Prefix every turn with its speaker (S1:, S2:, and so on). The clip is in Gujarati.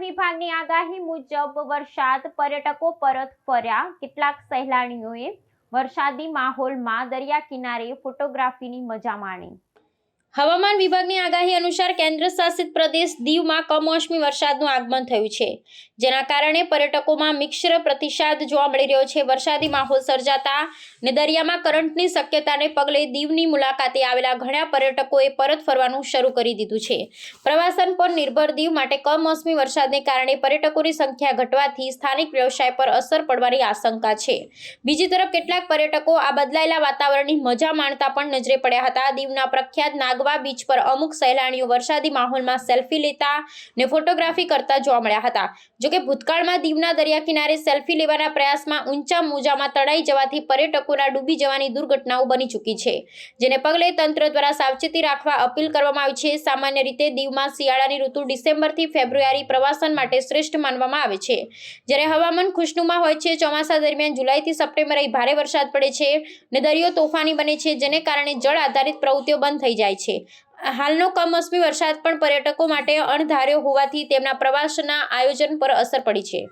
S1: વિભાગની આગાહી મુજબ વરસાદ પર્યટકો પરત ફર્યા. કેટલાક સહેલાણીઓએ વરસાદી માહોલમાં દરિયા કિનારે ફોટોગ્રાફીની મજા માણી.
S2: હવામાન વિભાગની આગાહી અનુસાર કેન્દ્ર શાસિત પ્રદેશ દીવમાં કમોસમી વરસાદનું આગમન થયું છે. જેના કારણે પર્યટકોમાં મિશ્ર પ્રતિસાદ જોવા મળી રહ્યો છે. વરસાદી માહોલ સર્જાતા ને દરિયામાં કરંટની શક્યતાને પગલે દીવની મુલાકાતે આવેલા ઘણા પર્યટકોએ પરત ફરવાનું શરૂ કરી દીધું છે. પ્રવાસન પર નિર્ભર દીવ માટે કમોસમી વરસાદને કારણે પર્યટકોની સંખ્યા ઘટવાથી સ્થાનિક વ્યવસાય પર અસર પડવાની આશંકા છે. બીજી તરફ, કેટલાક પર્યટકો આ બદલાયેલા વાતાવરણની મજા માણતા પણ નજરે પડ્યા હતા. દીવના પ્રખ્યાત નાગવા બીચ પર અમુક સહેલાણીઓ વરસાદી માહોલમાં સેલ્ફી લેતા ને ફોટોગ્રાફી કરતા જોવા મળ્યા હતા. જોકે ભૂતકાળમાં દીવના દરિયા કિનારે સેલ્ફી લેવાના પ્રયાસમાં ઊંચા મોજામાં તળાઈ જવાથી પર્યટકોના ડૂબી જવાની દુર્ઘટનાઓ બની ચૂકી છે, જેને પગલે તંત્ર દ્વારા સાવચેતી રાખવા અપીલ કરવામાં આવી છે. સામાન્ય રીતે દીવમાં શિયાળાની ઋતુ ડિસેમ્બરથી ફેબ્રુઆરી પ્રવાસન માટે શ્રેષ્ઠ માનવામાં આવે છે. જ્યારે હવામાન ખુશનુમા હોય છે, ચોમાસા દરમિયાન જુલાઈથી સપ્ટેમ્બર ભારે વરસાદ પડે છે ને દરિયો તોફાની બને છે, જેને કારણે જળ આધારિત પ્રવૃત્તિઓ બંધ થઈ જાય છે. હાલનો કમોસમી વરસાદ પણ પર્યટકો માટે અણધાર્યો હોવાથી તેમના પ્રવાસના આયોજન પર અસર પડી છે.